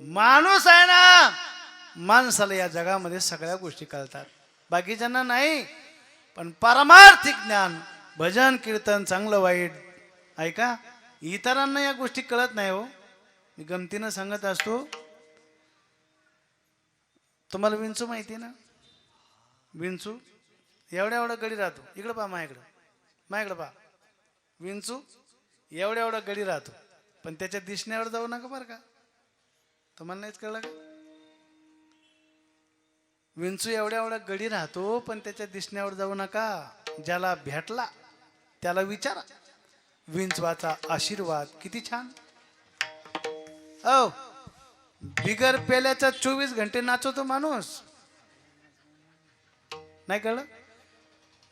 माणूस आहे ना माणसाला या जगामध्ये सगळ्या गोष्टी कळतात. बाकीच्यांना नाही पण पारमार्थिक ज्ञान भजन कीर्तन चांगलं वाईट ऐका इतरांना या गोष्टी कळत नाही हो. मी गमतीनं सांगत असतो. तुम्हाला विंचू माहिती ना? विंचू एवढ्या एवढा गडी राहतो. इकडं पहा माझ्याकडं माझ्याकडं पहा. विंचू एवढ्या एवढा गडी राहतो. पण त्याच्या दिसण्यावर जाऊ नका बरं का. तुम्हाला नाहीच कळलं का? विंचू एवढ्या एवढ्या गडी राहतो पण त्याच्या दिसण्यावर जाऊ नका. ज्याला भेटला त्याला विचारा. विंचवाचा आशीर्वाद किती छान. औ बिगर पेल्याचा चोवीस घंटे नाचवतो माणूस. नाही कळलं?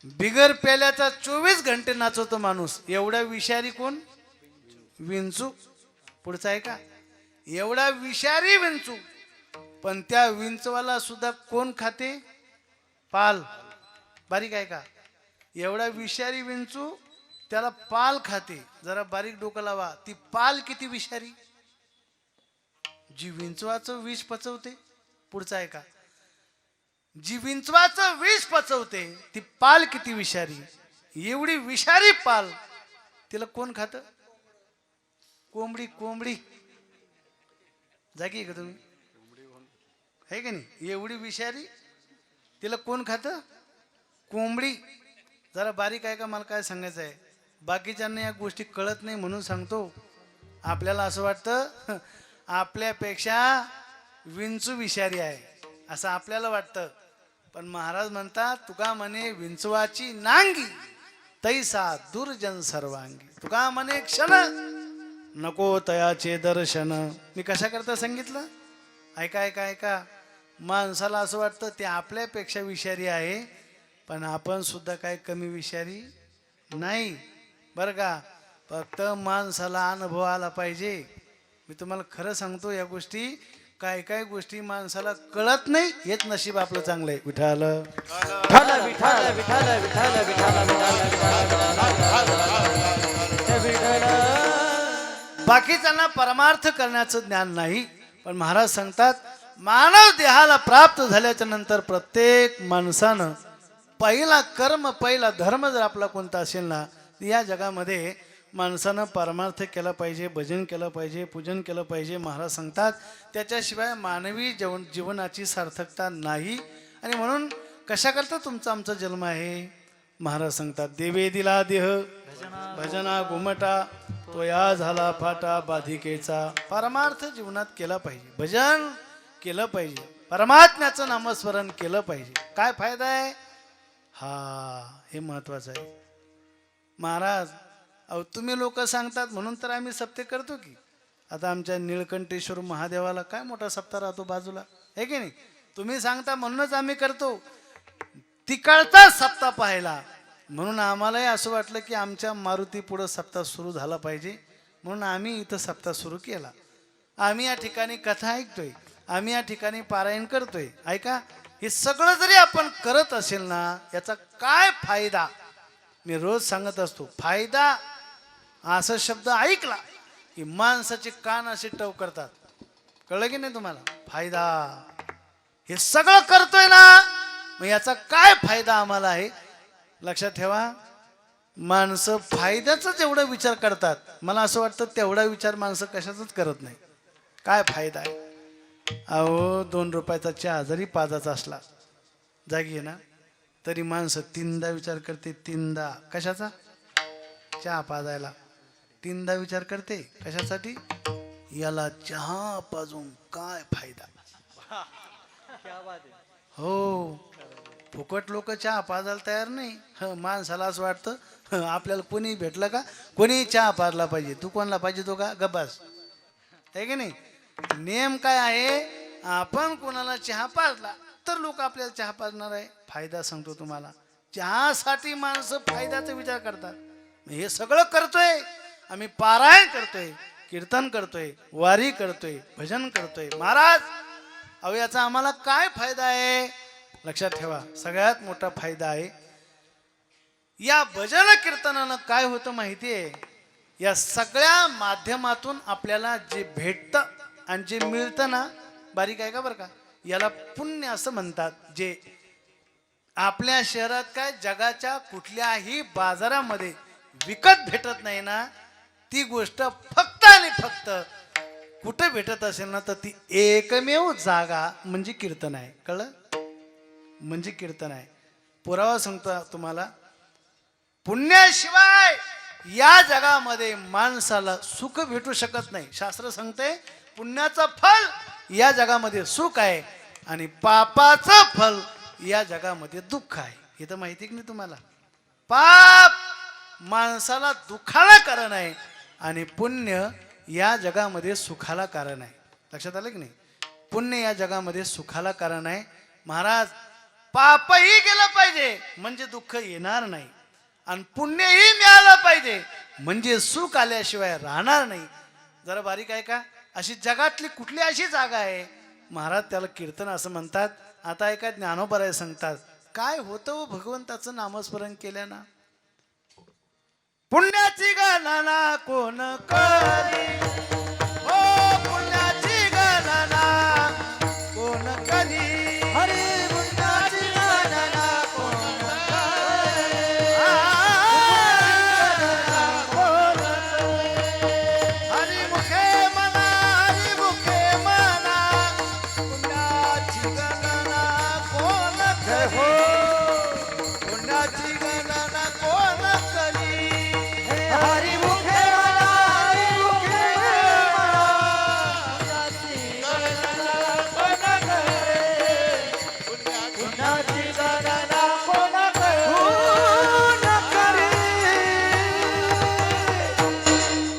बिगर पेल्याचा चोवीस घंटे नाचवतो माणूस. एवढा विषारी कोण? विंचू. पुढचा आहे का? एवढा विषारी विंचू. पण त्या विंचवाला सुद्धा कोण खाते? पाल. बारीक आहे का? एवढा विषारी विंचू त्याला पाल खाते. जरा बारीक डोकं लावा. ती पाल किती विषारी? जी विंचवाचं विष पचवते. पुढचं आहे का? जी विंचवाचं विष पचवते ती पाल किती विषारी? एवढी विषारी पाल. तिला कोण खात? कोंबडी कोंबडी. जागी का तुम्ही. आहे का नाही? एवढी विषारी तिला कोण खात? कोंबडी. जरा बारीक आहे का? मला काय सांगायचं आहे? बाकीच्यांना या गोष्टी कळत नाही म्हणून सांगतो. आपल्याला असं वाटतं आपल्यापेक्षा विंचू विषारी आहे. असं आपल्याला वाटतं. पण महाराज म्हणतात तुका म्हणे विंचवाची नांगी तैसा दुर्जन सर्वांगी. तुका म्हणे क्षण नको तयाचे दर्शन मी कशा करता सांगितलं ऐका ऐका ऐका माणसाला असं वाटतं ते आपल्यापेक्षा विषारी आहे पण आपण सुद्धा काय कमी विषारी नाही बरं का फक्त माणसाला अनुभव आला पाहिजे मी तुम्हाला खरं सांगतो या गोष्टी काय काय गोष्टी माणसाला कळत नाही हेच नशीब आपलं चांगलं आहे विठाल विठाल विठाल विठाल विठाल विठाल बाकीच्यांना परमार्थ करण्याचं ज्ञान नाही. पण महाराज सांगतात मानव देहाला प्राप्त झाल्याच्यानंतर प्रत्येक माणसानं पहिला कर्म पहिला धर्म जर आपला कोणता असेल ना या जगामध्ये माणसानं परमार्थ केला पाहिजे भजन केलं पाहिजे पूजन केलं पाहिजे. महाराज सांगतात त्याच्याशिवाय मानवी जीवन जीवनाची सार्थकता नाही. आणि म्हणून कशाकरता तुमचा आमचा जन्म आहे? महाराज सांगतात देवे दिला देह भजना घुमटा तो या झाला फाटा बाधिकेचा. परमार्थ जीवनात केला पाहिजे. भजन केलं पाहिजे. परमात्म्याचं नामस्मरण केलं पाहिजे. काय फायदा आहे? हा हे महत्वाचं आहे. महाराज अहो तुम्ही लोक सांगतात म्हणून तर आम्ही सप्ते करतो की. आता आमच्या निळकंठेश्वर महादेवाला काय मोठा सप्ताह राहतो बाजूला? हे की नाही? तुम्ही सांगता म्हणूनच आम्ही करतो. तिकडचा सप्ताह पाहायला. म्हणून आम्हालाही असं वाटलं की आमच्या मारुती पुढं सप्ताह सुरू झाला पाहिजे. म्हणून आम्ही इथं सप्ताह सुरू केला. आम्ही या ठिकाणी कथा ऐकतोय. आम्ही या ठिकाणी पारायण करतोय. ऐका हे सगळं जरी आपण करत असेल ना याचा काय फायदा? मी रोज सांगत असतो फायदा असा शब्द ऐकला की माणसाचे कान असे टव करतात. कळलं की नाही तुम्हाला? फायदा. हे सगळं करतोय ना मग याचा काय फायदा आम्हाला आहे? लक्षात ठेवा. माणसं फायद्याचाच जेवढा विचार करतात. मला असं वाटतं तेवढा विचार माणसं कशाचाच करत नाही. काय फायदा आहे? अहो दोन रुपयाचा चहा जरी पाजाचा असला जागी आहे ना तरी माणसं तीनदा विचार करते तीनदा. कशाचा? चहा पाजायला. तीनदा विचार करते कशासाठी? याला चहा पाजून काय फायदा? हो. फुकट लोक चहा पाजायला तयार नाही. ह माणसाला असं वाटतं आपल्याला कोणी भेटलं का? कोणी चहा पाजला पाहिजे. तू कोणाला पाहिजे तो का? गब्बास. आहे की नाही? नियम काय आहे? आपण कोणाला चहा पाजला तर लोक आपल्याला चहा पाजणार आहे. फायदा सांगतो तुम्हाला. चहासाठी माणसं फायद्याचा विचार करतात. हे सगळं करतोय. आम्ही पारायण करतोय कीर्तन करतोय वारी करतोय भजन करतोय. महाराज अहो याचा आम्हाला काय फायदा आहे? लक्षात ठेवा सगळ्यात मोठा फायदा आहे या भजन कीर्तनानं काय होतं माहिती आहे या सगळ्या माध्यमातून आपल्याला जे भेटतं आणि जे मिळतं ना बारीक आहे का बरं का? याला पुण्य असं म्हणतात जे आपल्या शहरात काय जगाच्या कुठल्याही बाजारामध्ये विकत भेटत नाही ना ती गोष्ट फक्त आणि फक्त कुठं भेटत असेल ना तर ती एकमेव जागा म्हणजे कीर्तन आहे. कळलं? म्हणजे कीर्तन आहे. पुरावा सांगतो तुम्हाला. पुण्याशिवाय या जगामध्ये माणसाला सुख भेटू शकत नाही. शास्त्र सांगते पुण्याचं फल या जगामध्ये सुख आहे आणि पापाचं फल या जगामध्ये दुःख आहे. हे तर माहिती की नाही तुम्हाला? पाप माणसाला दुःखाला कारण आहे आणि पुण्य या जगामध्ये सुखाला कारण आहे. लक्षात आलं की नाही? पुण्य या जगामध्ये सुखाला कारण आहे. महाराज पापही गेलं पाहिजे म्हणजे दुःख येणार नाही. आणि पुण्यही मिळालं पाहिजे म्हणजे सुख आल्याशिवाय राहणार नाही. जरा बारीक आहे का? अशी जगातली कुठली अशी जागा आहे? महाराज त्याला कीर्तन असं म्हणतात. आता ऐका ज्ञानोबराय सांगतात काय होतं हो भगवंताचं नामस्मरण केल्यानं? पुण्याची गणना कोण करी